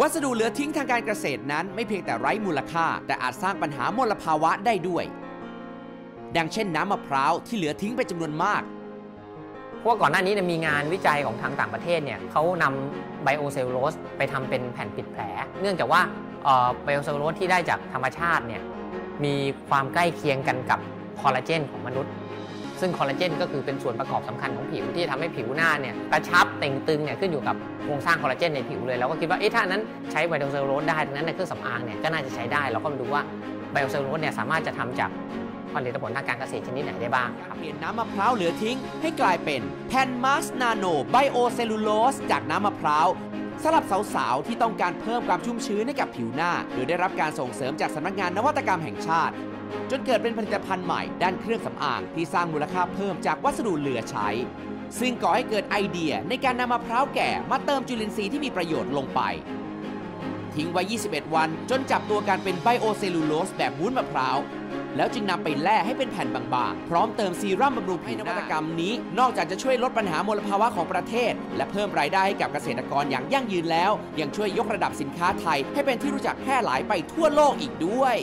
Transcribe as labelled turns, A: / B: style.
A: วัสดุเหลือทิ้งทางการเกษตรนั้นไม่เพียงแต่ไร้มูลค่า แต่อาจสร้างปัญหามลภาวะได้ด้วย ดังเช่นน้ำมะพร้าวที่เหลือทิ้งไปจำนวนมาก
B: เพราะว่าก่อนหน้านี้นมีงานวิจัยของทางต่างประเทศเนี่ยเขานำไบโอเซลลูโลสไปทำเป็นแผ่นปิดแผล เนื่องจากว่าไบโอเซลลูโลสที่ได้จากธรรมชาติเนี่ยมีความใกล้เคียงกันกับคอลลาเจนของมนุษย์ ซึ่งคอลลาเจนก็คือเป็นส่วนประกอบสำคัญของผิวที่ทำให้ผิวหน้าเนี่ยกระชับเต่งตึงเนี่ยขึ้นอยู่กับโครงสร้างคอลลาเจนในผิวเลยเราก็คิดว่าเอ๊ะถ้านั้นใช้ไบโอเซลลูโลสได้ดังนั้นในเครื่องสำอางเนี่ยก็น่าจะใช้ได้ เราก็มาดูว่าไบโอเซลลูโลสเนี่ยสามารถจะทำจากผลิตผลทางการเกษตรชนิดไหนได้บ้างครับ
A: เปลี่ยนน้ำมะพร้าวเหลือทิ้ง ให้กลายเป็นแผ่นมาสนาโนไบโอเซลลูโลสจากน้ำมะพร้าวสำหรับสาวๆ ที่ต้องการเพิ่มความชุ่มชื้นให้กับผิวหน้า โดยได้รับการส่งเสริมจากสำนักงานนวัตกรรมแห่งชาติ จนเกิดเป็นผลิตภัณฑ์ใหม่ด้านเครื่องสำอางที่สร้างมูลค่าเพิ่มจากวัสดุเหลือใช้ ซึ่งก่อให้เกิดไอเดียในการนำมะพร้าวแก่มาเติมจุลินทรีย์ที่มีประโยชน์ลงไป ทิ้งไว้ 21 วันจนจับตัวการเป็นไบโอเซลลูโลสแบบวุ้นมะพร้าวแล้วจึงนำไปแล่ให้เป็นแผ่นบางๆ พร้อมเติมซีรั่มบำรุงผิวนวัตกรรมนี้ นอกจากจะช่วยลดปัญหามลภาวะของประเทศ และเพิ่มรายได้ให้กับเกษตรกรอย่างยั่งยืนแล้ว ยังช่วยยกระดับสินค้าไทย ให้เป็นที่รู้จักแพร่หลายไปทั่วโลกอีกด้วย